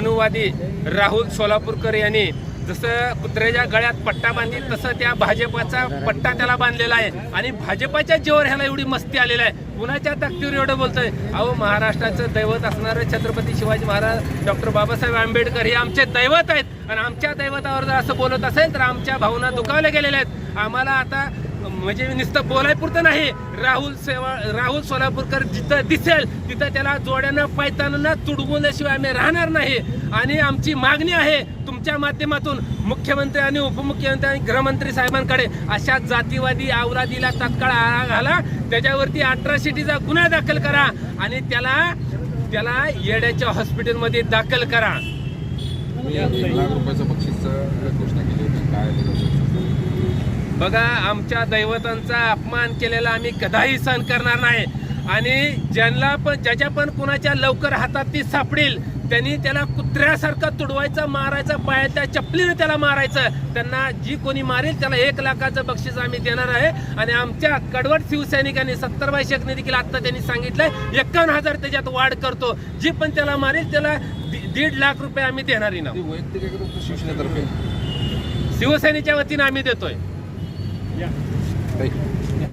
अनुवादी राहुल सोलापूरकर यांनी जसं कुत्र्याच्या गळ्यात पट्टा बांधली तसं त्या भाजपाचा पट्टा त्याला बांधलेला आहे. आणि भाजपाच्या जीवर ह्याला एवढी मस्ती आलेला आहे. कुणाच्या ताकदीवर एवढं बोलतोय? अहो महाराष्ट्राचं दैवत असणारं छत्रपती शिवाजी महाराज डॉक्टर बाबासाहेब आंबेडकर हे आमचे दैवत आहेत. आणि आमच्या दैवतावर जर असं बोलत असेल तर आमच्या भावना दुखावल्या गेलेल्या आहेत. आम्हाला आता म्हणजे नुसतं बोलायपुरतं नाही. राहुल सेवा राहुल सोलापूरकर जिथं दिसेल तिथं त्याला जोड्यानं पायताना तुडवल्याशिवाय आम्ही राहणार नाही. आणि आमची मागणी आहे तुमच्या माध्यमातून मुख्यमंत्री आणि उपमुख्यमंत्री आणि गृहमंत्री साहेबांकडे अशा जातीवादी आवरादीला तत्काळ आळा घाला. त्याच्यावरती अट्रॉसिटीचा गुन्हा दाखल करा आणि त्याला त्याला येड्याच्या हॉस्पिटलमध्ये दाखल करा. लाख रुपयाचं बक्षीस घोषणा बघा आमच्या दैवतांचा अपमान केलेला आम्ही कदाही सहन करणार नाही. आणि ज्यांना पण ज्याच्या पण कुणाच्या लवकर हातात ती सापडेल त्यांनी त्याला कुत्र्यासारखं तुडवायचं मारायचं पायाच्या चपलीने त्याला मारायचं. त्यांना जी कोणी मारेल त्याला एक लाखाचं बक्षीस आम्ही देणार आहे. आणि आमच्या कडवट शिवसैनिकांनी सत्तर बाय शेखने देखील आता त्यांनी सांगितलंय एकावन्न हजार त्याच्यात वाढ करतो. जी पण त्याला मारेल त्याला दीड लाख रुपये आम्ही देणारी ना वैयक्तिक आहे का तुमचं शिवसेनेतर्फे? शिवसेनेच्या वतीने आम्ही देतोय. Yeah. Hey.